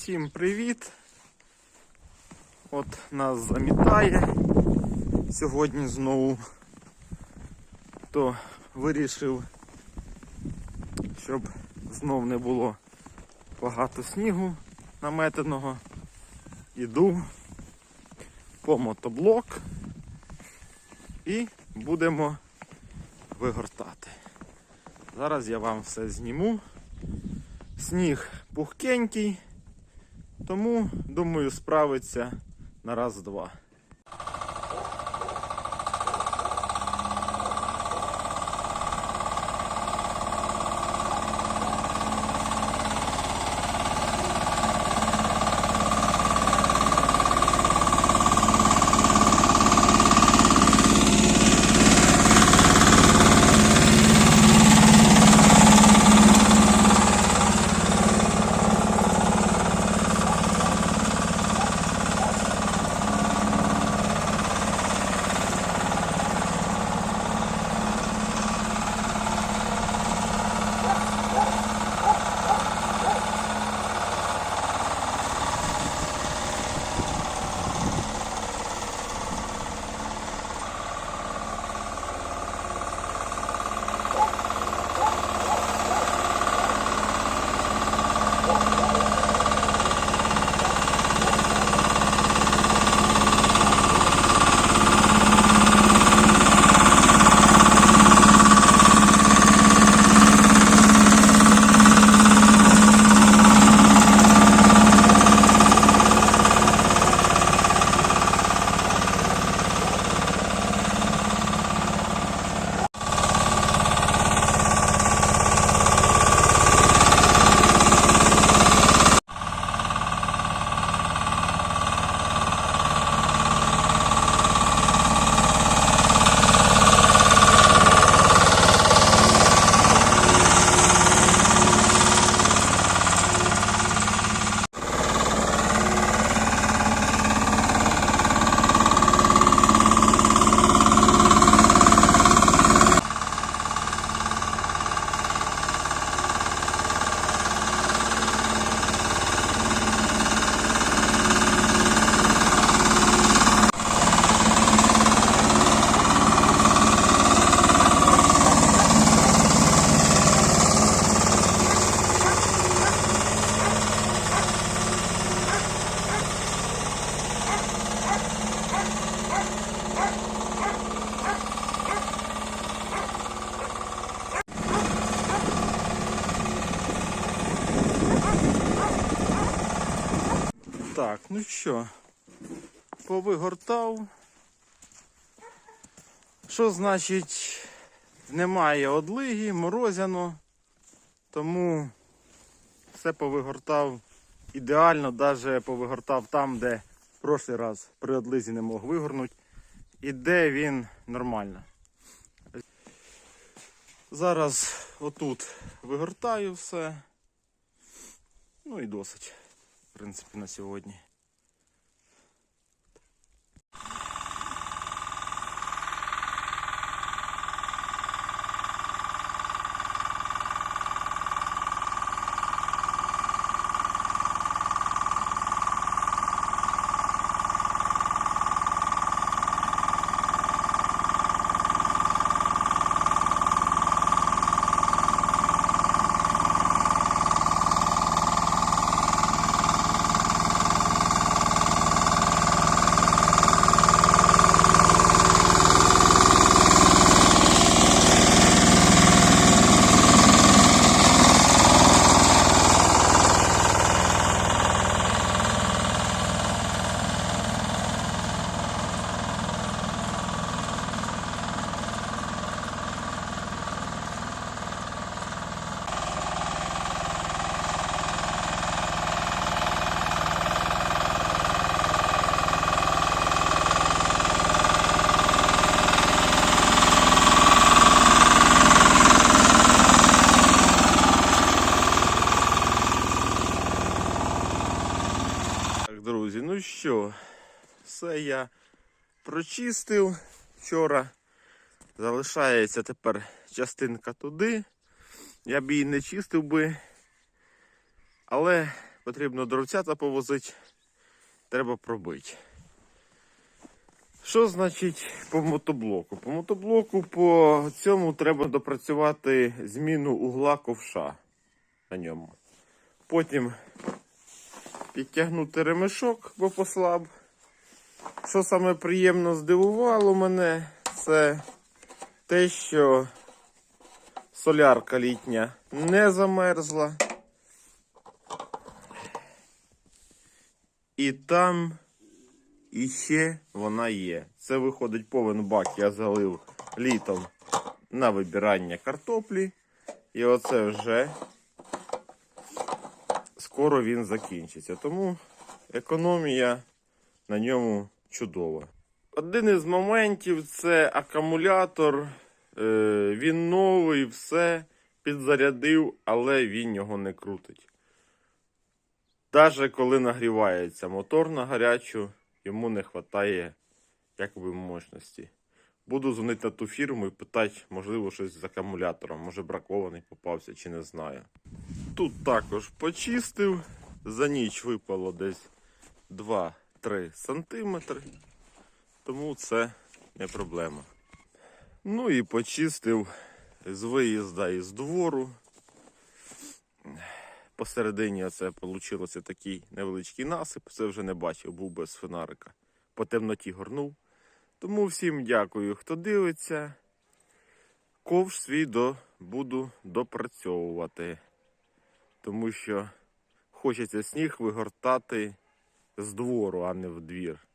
Всім привіт! От нас замітає сьогодні знову, то вирішив, щоб знов не було багато снігу наметеного. Іду по мотоблок і будемо вигортати. Зараз я вам все зніму. Сніг пухкенький, тому, думаю, справиться на раз-два. Так, ну що, повигортав. Що значить немає одлиги, морозяно, тому все повигортав ідеально, навіть повигортав там, де в прошлий раз при одлизі не мог вигорнути. І де він нормально. Зараз отут вигортаю все. Ну і досить, принципі, на сьогодні. Так, друзі, ну що, все я прочистив вчора. Залишається тепер частинка туди. Я б її не чистив би. Але потрібно дровцята повозити, треба пробити. Що значить по мотоблоку? По мотоблоку по цьому треба допрацювати зміну угла ковша на ньому. Потім підтягнути ремешок, бо послаб. Що саме приємно здивувало мене, це те, що солярка літня не замерзла. І там іще вона є. Це виходить повен бак, я залив літом на вибирання картоплі. І оце вже скоро він закінчиться. Тому економія на ньому чудова. Один із моментів це акумулятор. Е, Він новий, все підзарядив, але він його не крутить. Навіть коли нагрівається мотор на гарячу, йому не вистачає якби мощності. Буду дзвонити на ту фірму і питати, можливо, щось з акумулятором, може бракований попався чи не знаю. Тут також почистив, за ніч випало десь 2-3 сантиметри, тому це не проблема. Ну і почистив з виїзда із двору. Посередині оце вийшло такий невеличкий насип. Це вже не бачив, був без фонарика. По темноті горнув. Тому всім дякую, хто дивиться. Ковш свій до, буду допрацьовувати. Тому що хочеться сніг вигортати з двору, а не в двір.